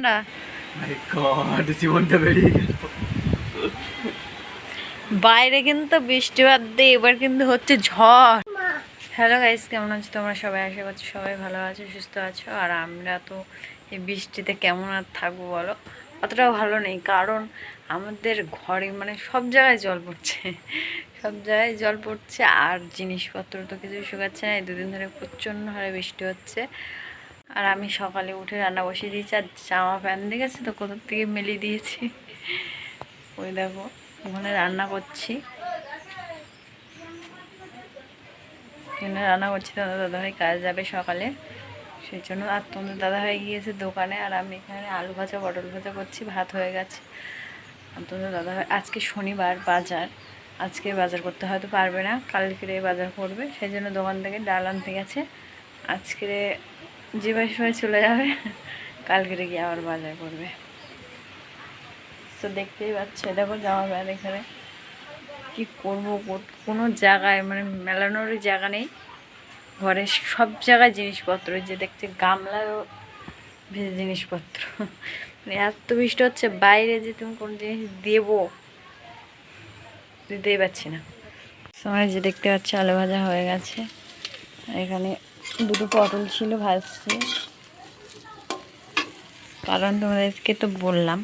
জীবনটা বেরিয়ে গেল। বাইরে কিন্তু বৃষ্টিপাত দিয়ে এবার কিন্তু হচ্ছে ঝড়। হ্যালো গাইস কেমন আছো তোমরা সবাই? আশা করছ সবাই ভালো আছো সুস্থ আছো। আর আমরা তো এই বৃষ্টিতে কেমন আর থাকব বলো? অতটাও ভালো নেই কারণ আমাদের ঘরে মানে সব জায়গায় জল পড়ছে। সব জায়গায় জল পড়ছে আর জিনিসপত্র তো কিছু শুকাচ্ছে না। এই দুদিন ধরে প্রচণ্ড হারে বৃষ্টি হচ্ছে। আর আমি সকালে উঠে রান্না বসিয়ে দিয়েছি, আর জামা প্যান্ট দেখেছি তো কোথার থেকে মেলিয়ে দিয়েছি? ওই দেখো, ওখানে রান্না করছি। এখানে রান্না করছি, তোমাদের দাদাভাই কাজ যাবে সকালে। সেই জন্য, আর তোমাদের দাদাভাই গিয়েছে দোকানে, আর আমি এখানে আলু ভাজা, পটল ভাজা করছি, ভাত হয়ে গেছে। আর তোমাদের দাদাভাই, আজকে শনিবার বাজার। আজকে বাজার করতে হয়তো পারবে না, কালকে বাজার করবে, সেই জন্য দোকান থেকে ডাল আনতে গেছে। আজকে ভাই সময় চলে যাবে। কালকে গিয়ে আবার বাজার করবে। তো দেখতেই পাচ্ছ দেখো জামা প্যান্ট এখানে। কি করব কোনো জায়গায় মানে মেলানোরই জায়গা নেই। ঘরে সব জায়গায় জিনিসপত্র যে দেখছে গামলাও ভেজে জিনিসপত্র। মানে এত বৃষ্টি হচ্ছে, বাইরে যে তুমি কোনো জিনিস দেবো, দিতেই পারছি না। সময় যে দেখতে পাচ্ছি, আলু ভাজা হয়ে গেছে। এখানে দুটো পটল ছিল ভাজছি। কারণ তোমাদেরকে তো বললাম।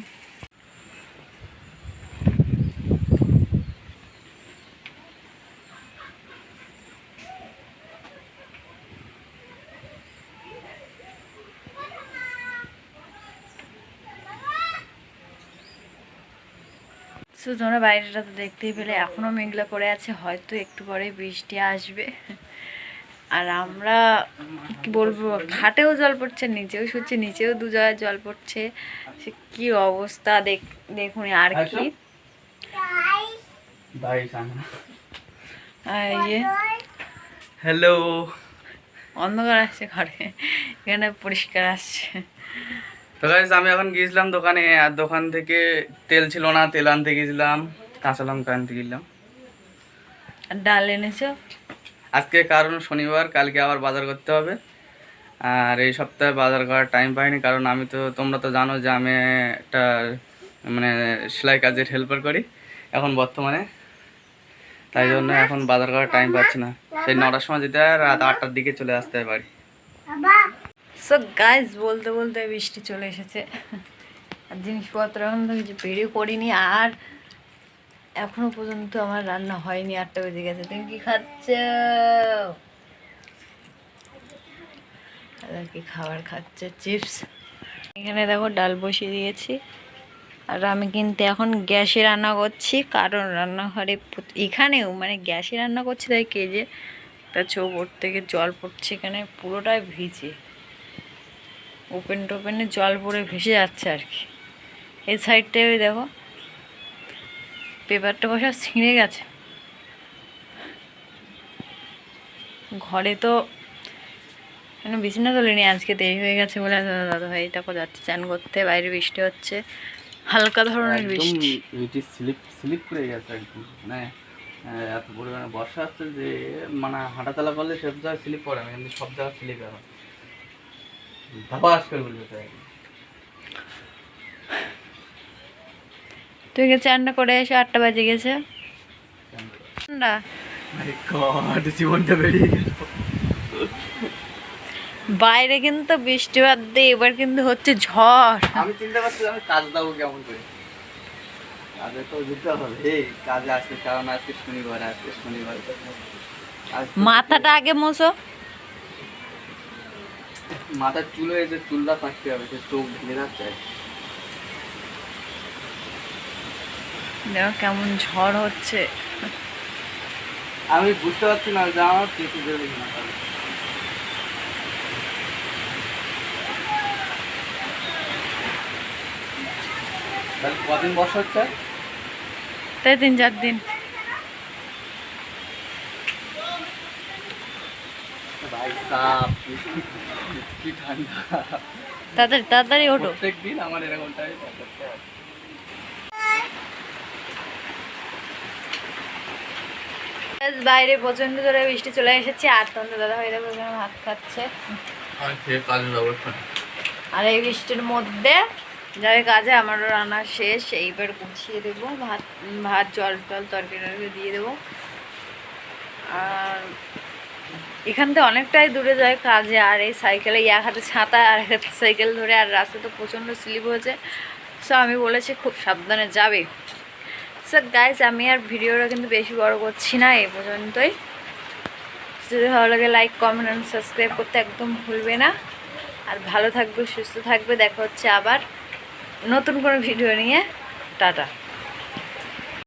তো তোমরা বাইরেটা তো দেখতেই পেলে, এখনও মেঘলা করে আছে, হয়তো একটু পরে বৃষ্টি আসবে। আর আমরা কি বলব খাটেও জল পড়ছে নিচেও শুচ্ছে নিচেও দু জায়গায় জল পড়ছে। সে কি অবস্থা দেখ দেখুন আর কি। হ্যালো। অন্ধকার আসছে ঘরে এখানে পরিষ্কার আসছে। তো আমি এখন গিয়েছিলাম দোকানে আর দোকান থেকে তেল ছিল না তেল আনতে গেছিলাম কাঁচা লঙ্কা আনতে গেলাম আর ডাল এনেছো? আজকে কারণ শনিবার, কালকে আবার বাজার করতে হবে। আর এই সপ্তাহে বাজার করার টাইম পাইনি, কারণ আমি তো, তোমরা তো জানো যে আমি একটা মানে সেলাই কাজের হেল্পার করি, এখন বর্তমানে। তাই জন্য এখন বাজার করার টাইম পাচ্ছি না। সেই নটার সময় যেতে হয়, রাত আটটার দিকে চলে আসতে হয় বাড়ি। সো গাইজ বলতে বলতে বৃষ্টি চলে এসেছে। আর জিনিসপত্র এখন তো কিছু বেরিয়ে করিনি, আর এখনও পর্যন্ত আমার রান্না হয়নি, আটটা বেজে গেছে। তুমি কি খাচ্ছ? কি খাবার খাচ্ছে? চিপস। এখানে দেখো ডাল বসিয়ে দিয়েছি। আর আমি কিন্তু এখন গ্যাসে রান্না করছি, কারণ রান্নাঘরে এখানেও মানে গ্যাসে রান্না করছি, তাই কেজে যে তা চোখ ওর থেকে জল পড়ছে এখানে, পুরোটাই ভিজে। ওপেন টোপেনে জল পড়ে ভেসে যাচ্ছে আর কি। এই সাইডটায় ওই দেখো পেপারটা বসা ছিঁড়ে গেছে। ঘরে তো কেন বিছানা তোলেনি আজকে দেরি হয়ে গেছে বলে দাদা ভাই দেখো যাচ্ছে চান করতে বাইরে বৃষ্টি হচ্ছে হালকা ধরনের বৃষ্টি। এটি স্লিপ স্লিপ করে গেছে একদম মানে এত পরিমাণে বর্ষা হচ্ছে যে মানে হাঁটাচলা করলে সব জায়গায় স্লিপ পড়ে না কিন্তু সব জায়গায় স্লিপ এখন। ধাপাস করে বলবে তাই গেছে চানটা করে এসে আটটা বাজে গেছে। না জীবনটা বেরিয়ে গেল। বাইরে কিন্তু বৃষ্টিপাত দিয়ে এবার কিন্তু হচ্ছে ঝড়। আমি চিন্তা করছি আমি কাজ দেবো কেমন করে। কাজে তো যেতে হবে। এই কাজে আজকে কারণ আজকে শনিবার আজকে শনিবার। মাথাটা আগে মোছো। মাথার চুল হয়েছে চুলটা থাকতে হবে সে চোখ ভেঙে যাচ্ছে দেখো কেমন ঝড় হচ্ছে। আমি বুঝতে পারছি না যে আমার পেটে বেরোবে না। কদিন বর্ষা হচ্ছে? তাই তিন চার দিন। তাড়াতাড়ি তাড়াতাড়ি ওঠো। প্রত্যেক দিন আমার এরকমটাই। করতে বাইরে প্রচণ্ড জোরে বৃষ্টি চলে এসেছে আর তোমাদের দাদা ভাই দেখো এখানে ভাত খাচ্ছে। আর এই বৃষ্টির মধ্যে যাবে কাজে আমারও রান্না শেষ এইবার গুছিয়ে দেবো ভাত ভাত জল টল তরকারি টরকারি দিয়ে দেবো। আর এখান থেকে অনেকটাই দূরে যায় কাজে আর এই সাইকেলে এক হাতে ছাতা আর এক হাতে সাইকেল ধরে আর রাস্তা তো প্রচণ্ড স্লিপ হয়েছে। সো আমি বলেছি খুব সাবধানে যাবে। স্যার গাইজ আমি আর ভিডিওটা কিন্তু বেশি বড় করছি না, এই পর্যন্তই। যদি ভালো লাগে লাইক কমেন্ট অ্যান্ড সাবস্ক্রাইব করতে একদম ভুলবে না। আর ভালো থাকবে, সুস্থ থাকবে, দেখা হচ্ছে আবার নতুন কোনো ভিডিও নিয়ে। টাটা।